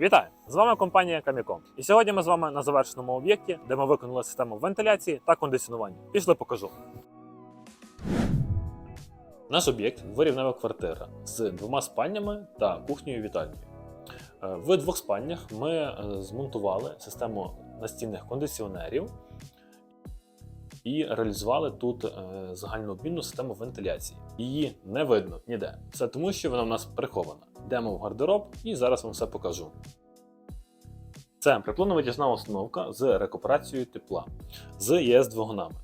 Вітаю! З вами компанія Каміком. І сьогодні ми з вами на завершеному об'єкті, де ми виконали систему вентиляції та кондиціонування. Пішли покажу. Наш об'єкт дворівнева квартира з двома спальнями та кухнею вітальнею. Е, В двох спальнях ми е, змонтували систему настінних кондиціонерів і реалізували тут е, загальнообмінну систему вентиляції. Її не видно ніде. Все тому, що вона в нас прихована. Йдемо в гардероб і зараз вам все покажу. Це приплинно-витяжна установка з рекуперацією тепла з ЄС двигунами.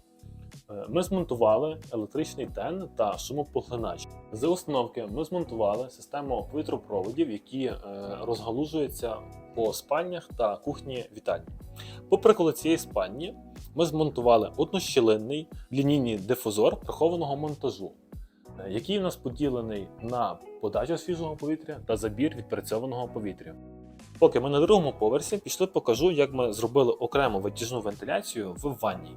Е, Ми змонтували електричний тен та шумопоглинач. З установки ми змонтували систему повітропроводів, які е, розгалужуються по спальнях та кухні вітальні. По прикладу цієї спальні ми змонтували однощілинний лінійний дифузор прихованого монтажу, який у нас поділений на подачу свіжого повітря та забір відпрацьованого повітря. Поки ми на другому поверсі пішли, покажу, як ми зробили окрему витяжну вентиляцію в ванній.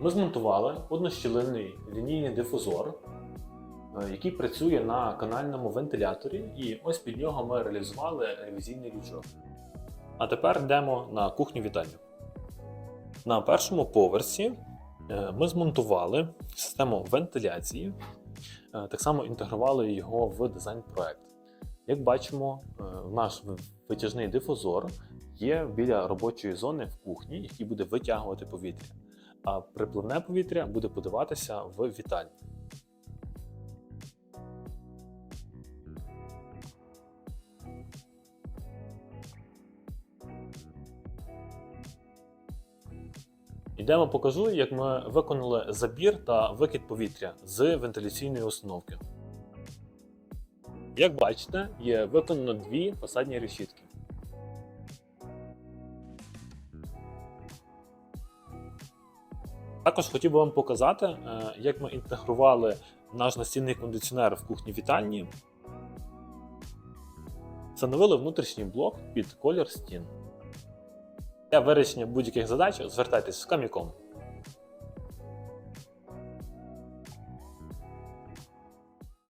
Ми змонтували однощілинний лінійний дифузор, е, який працює на канальному вентиляторі, і ось під нього ми реалізували ревізійний лючок. А тепер йдемо на кухню вітальню. На першому поверсі е, ми змонтували систему вентиляції, е, так само інтегрували його в дизайн-проект. Як бачимо, е, наш витяжний дифузор є біля робочої зони в кухні, який буде витягувати повітря, а припливне повітря буде подаватися в вітальню. Йдемо покажу, як ми виконали забір та викид повітря з вентиляційної установки. Як бачите, є виконано дві фасадні решітки. Також хотів би вам показати, е, як ми інтегрували наш настінний кондиціонер в кухні вітальні. Встановили внутрішній блок під колір стін. Для вирішення будь-яких задач звертайтесь в каміком.